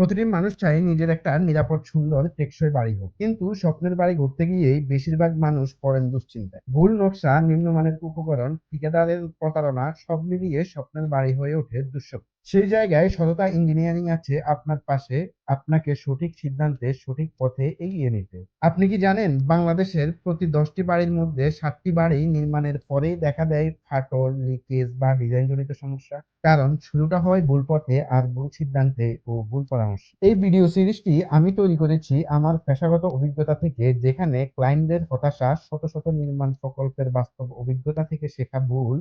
প্রতিটি মানুষ চায় নিজের একটা নিরাপদ, সুন্দর, টেকসই বাড়ি হোক। কিন্তু স্বপ্নের বাড়ি ঘুরতে গিয়েই বেশিরভাগ মানুষ পড়েন দুশ্চিন্তায়। ভুল নকশা, নিম্নমানের উপকরণ, ঠিকাদারের প্রতারণা সব মিলিয়ে স্বপ্নের বাড়ি হয়ে ওঠে দুঃস্বপ্ন। সেই জায়গায় সততা ইঞ্জিনিয়ারিং আছে আপনার পাশে, আপনাকে সঠিক সিদ্ধান্তে, সঠিক পথে এগিয়ে নিতে। আপনি কি জানেন, বাংলাদেশের প্রতি দশটি বাড়ির মধ্যে সাতটি বাড়ি নির্মাণের পরেই দেখা দেয় ফাটল লিকেজ বা ডিজাইনজনিত সমস্যা? কারণ শুরুটা হয় ভুল পথে আর ভুল সিদ্ধান্তে ও ভুল পরামর্শ। এই ভিডিও সিরিজটি আমি তৈরি করেছি আমার পেশাগত অভিজ্ঞতা থেকে, যেখানে ক্লায়েন্টদের হতাশা, শত শত নির্মাণ প্রকল্পের বাস্তব অভিজ্ঞতা থেকে শেখা ভুল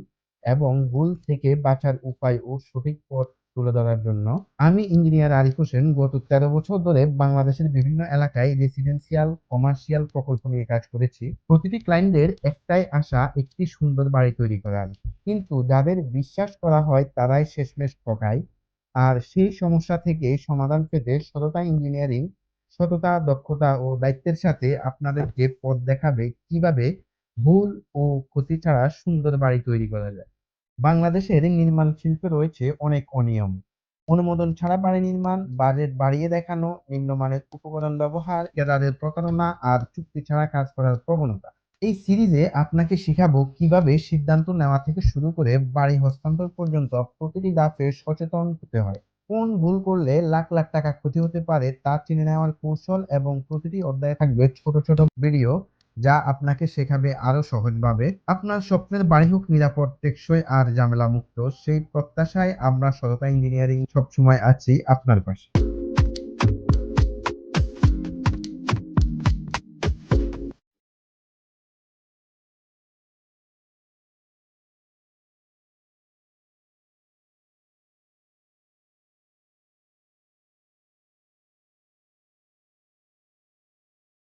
এবং ভুল থেকে বাঁচার উপায় ও সঠিক পথ তুলে ধরার জন্য আমি ইঞ্জিনিয়ার আরিফ হোসেন গত তেরো বছর ধরে বাংলাদেশের বিভিন্ন এলাকায় রেসিডেন্সিয়াল কমার্শিয়াল প্রকল্প নিয়ে কাজ করেছি। প্রতিটি ক্লায়েন্টদের একটাই আশা, একটি সুন্দর বাড়ি তৈরি করার। কিন্তু যাদের বিশ্বাস করা হয় তারাই শেষমেশ ঠকায়। আর সেই সমস্যা থেকে সমাধান পেতে সততা ইঞ্জিনিয়ারিং, সততা, দক্ষতা ও দায়িত্বের সাথে আপনাদেরকে পথ দেখাবে কীভাবে ভুল ও ক্ষতি ছাড়া সুন্দর বাড়ি তৈরি করা যায়। বাংলাদেশের নির্মাণ শিল্পে রয়েছে অনেক অনিয়ম। অনুমোদন ছাড়া বাড়ি নির্মাণ, বাজেট বাড়িয়ে দেখানো, নিম্নমানের উপকরণ ব্যবহার কেদারের প্রতারণা আর চুক্তি ছাড়া কাজ করার প্রবণতা। এই সিরিজে আপনাকে শেখাবো কীভাবে সিদ্ধান্ত নেওয়া থেকে শুরু করে বাড়ি হস্তান্তর পর্যন্ত প্রতিটি ধাপে সচেতন হতে হয়। কোন ভুল করলে লাখ লাখ টাকা ক্ষতি হতে পারে তা চিনে নেওয়ার কৌশল এবং প্রতিটি অধ্যায়ে থাকবে ছোট ছোট ভিডিও। যা আপনাকে শেখাবে আরও সহজভাবে। আপনার স্বপ্নের বাড়ি হোক নিরাপদ, টেকসই আর ঝামেলা মুক্ত সেই প্রত্যাশায় আমরা সততা ইঞ্জিনিয়ারিং সবসময় আছি আপনার পাশে।